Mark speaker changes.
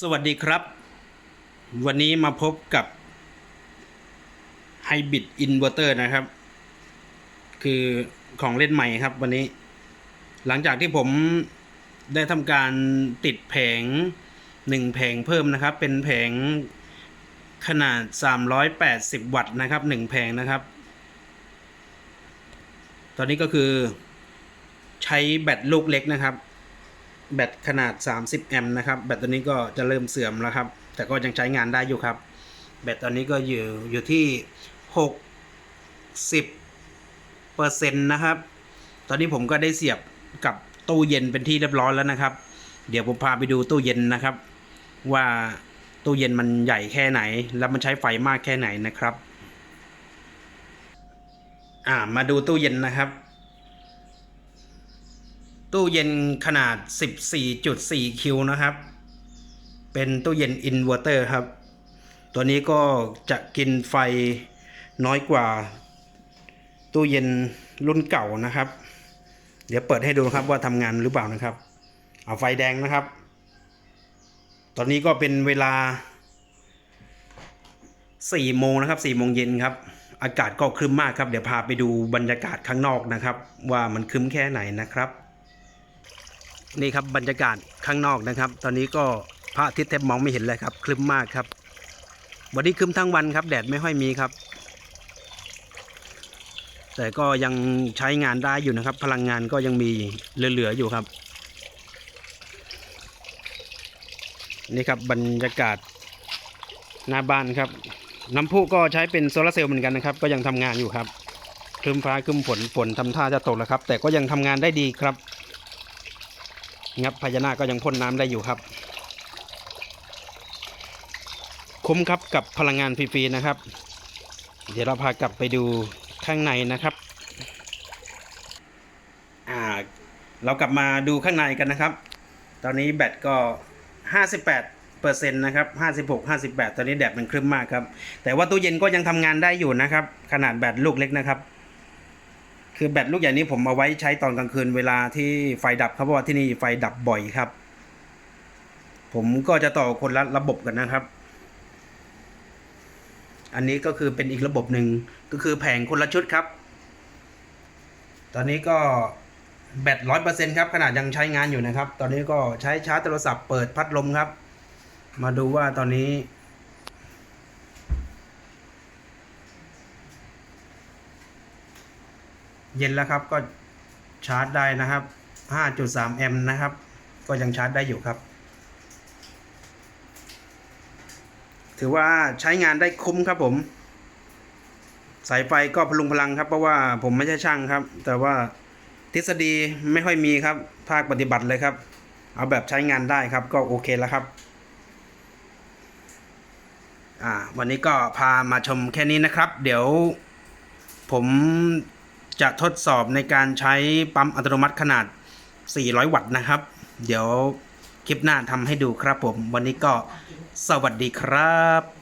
Speaker 1: สวัสดีครับ วันนี้มาพบกับ Hybrid Inverter นะครับ คือของเล่นใหม่ครับวันนี้ หลังจากที่ผมได้ทำการติดแผงหนึ่งแผงเพิ่มนะครับ เป็นแผงขนาด 380 วัตต์นะครับหนึ่งแผงนะครับ ตอนนี้ก็คือใช้แบตลูกเล็กนะครับ แบตขนาด 30 แอมป์นะครับ แบตตัวนี้ก็จะเริ่มเสื่อมแล้วครับ แต่ก็ยังใช้งานได้อยู่ครับ แบตตอนนี้ก็อยู่อยู่ที่ 60เปอร์เซ็นต์นะครับ ตอนนี้ผมก็ได้เสียบกับตู้เย็นเป็นที่เรียบร้อยแล้วนะครับ เดี๋ยวผมพาไปดูตู้เย็นนะครับ ว่าตู้เย็นมันใหญ่แค่ไหน แล้วมันใช้ไฟมากแค่ไหนนะครับ อ่ามาดูตู้เย็นนะครับ ตู้เย็นขนาด 14.4 คิวนะครับ เป็นตู้เย็นอินเวอร์เตอร์ครับ ตัวนี้ก็จะกินไฟน้อยกว่า ตู้เย็นรุ่นเก่านะครับ เดี๋ยวเปิดให้ดูครับว่าทำงานหรือเปล่านะครับ เอาไฟแดงนะครับ ตอนนี้ก็เป็นเวลา4โมงนะครับ4โมงเย็นครับอากาศก็ครึ้มมากครับ เดี๋ยวพาไปดูบรรยากาศข้างนอกนะครับ ว่ามันครึ้มแค่ไหนนะครับ นี่ครับบรรยากาศข้างนอกนะครับ ตอนนี้ก็พระอาทิตย์แทบมองไม่เห็นเลยครับ คลึ้มมากครับ วันนี้คลึ้มทั้งวันครับ แดดไม่ค่อยมีครับ แต่ก็ยังใช้งานได้อยู่นะครับ พลังงานก็ยังมีเหลือๆอยู่ครับ นี่ครับบรรยากาศหน้าบ้านครับ น้ำพุก็ใช้เป็นโซลาเซลล์เหมือนกันนะครับ ก็ยังทำงานอยู่ครับคลึ้มฟ้าคลึ้มฝนฝนทำท่าจะตกแล้วครับ แต่ก็ยังทำงานได้ดีครับ งับพญานาคก็ยังพ่นน้ำได้อยู่ครับ คุ้มครับกับพลังงานฟรีๆนะครับ เดี๋ยวเราพากลับไปดูข้างในนะครับอ่าเรากลับมาดูข้างในกันนะครับ ตอนนี้แบตก็ 58เปอร์เซ็นต์นะครับ56 58 ตอนนี้แดดมันครึ้มมากครับ แต่ว่าตู้เย็นก็ยังทำงานได้อยู่นะครับ ขนาดแบตลูกเล็กนะครับ คือแบตลูกใหญ่นี้ผมเอาไว้ใช้ตอนกลางคืนเวลาที่ไฟดับครับเพราะว่าที่นี่ไฟดับบ่อยครับ ผมก็จะต่อคนละระบบกันนะครับ อันนี้ก็คือเป็นอีกระบบหนึ่งก็คือแผงคนละชุดครับ ตอนนี้ก็แบตร้อยเปอร์เซ็นครับขนาดยังใช้งานอยู่นะครับ ตอนนี้ก็ใช้ชาร์จโทรศัพท์เปิดพัดลมครับ มาดูว่าตอนนี้ เย็นแล้วครับก็ชาร์จได้นะครับ 5.3 แอมป์นะครับ ก็ยังชาร์จได้อยู่ครับ ถือว่าใช้งานได้คุ้มครับผม สายไฟก็พลุงพลังครับ เพราะว่าผมไม่ใช่ช่างครับ แต่ว่าทฤษฎีไม่ค่อยมีครับ ภาคปฏิบัติเลยครับ เอาแบบใช้งานได้ครับ ก็โอเคแล้วครับ อ่า วันนี้ก็พามาชมแค่นี้นะครับ เดี๋ยวผม จะทดสอบในการใช้ปั๊มอัตโนมัติขนาด 400 วัตต์นะครับ เดี๋ยวคลิปหน้าทำให้ดูครับผม วันนี้ก็สวัสดีครับ